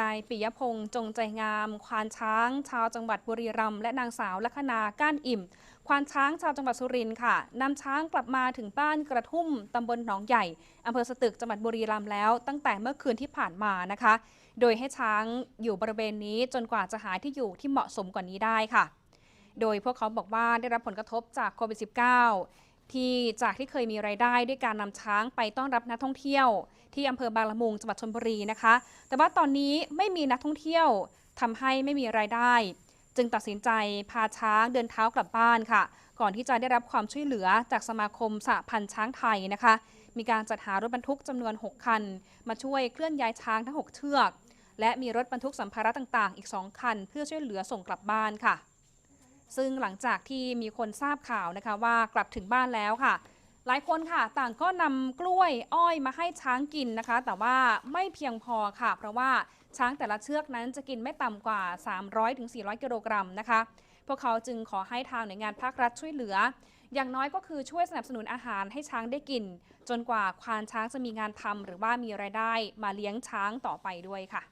นายปิยพงษ์จงใจงาม ควานช้าง ชาวจังหวัดบุรีรัมย์และนางสาวลัคนาก้านอิ่ม ควานช้างชาวจังหวัดสุรินทร์ค่ะนำช้างกลับมาถึงบ้านกระทุ่มตำบลหนองใหญ่อำเภอสตึกจังหวัดบุรีรัมย์แล้ว ตั้งแต่เมื่อคืนที่ผ่านมานะคะ โดยให้ช้างอยู่บริเวณนี้จนกว่าจะหาที่อยู่ที่เหมาะสมกว่านี้ได้ค่ะ โดยพวกเขาบอกว่าได้รับผลกระทบจากโควิด -19 ที่จากที่เคยมีรายได้ด้วยการนำช้างไปต้อนรับนักท่องเที่ยว ที่อำเภอบางละมุงจังหวัดชลบุรีนะคะ แต่ว่าตอนนี้ไม่มีนักท่องเที่ยวทำให้ไม่มีรายได้ จึงตัดสินใจพาช้างเดินเท้ากลับบ้านค่ะ ก่อนที่จะได้รับความช่วยเหลือจากสมาคมสหพันธ์ช้างไทยนะคะ มีการจัดหารถบรรทุกจำนวน 6 คัน มาช่วยเคลื่อนย้ายช้างทั้ง 6 เชือก และมีรถบรรทุกสัมภาระต่างๆ อีก 2 คัน เพื่อช่วยเหลือส่งกลับบ้านค่ะ ซึ่งหลังจากที่มีคนทราบข่าวนะคะว่ากลับถึงบ้านแล้วค่ะ หลายคนค่ะ ต่างก็นำกล้วยอ้อยมาให้ช้างกินนะคะ แต่ว่าไม่เพียงพอค่ะ เพราะว่าช้างแต่ละเชือกนั้นจะกินไม่ต่ำกว่า 300-400 กิโลกรัมนะคะ พวกเขาจึงขอให้ทางหน่วยงานภาครัฐช่วยเหลือ อย่างน้อยก็คือช่วยสนับสนุนอาหารให้ช้างได้กิน จนกว่าควานช้างจะมีงานทำหรือว่ามีรายได้มาเลี้ยงช้างต่อไปด้วยค่ะ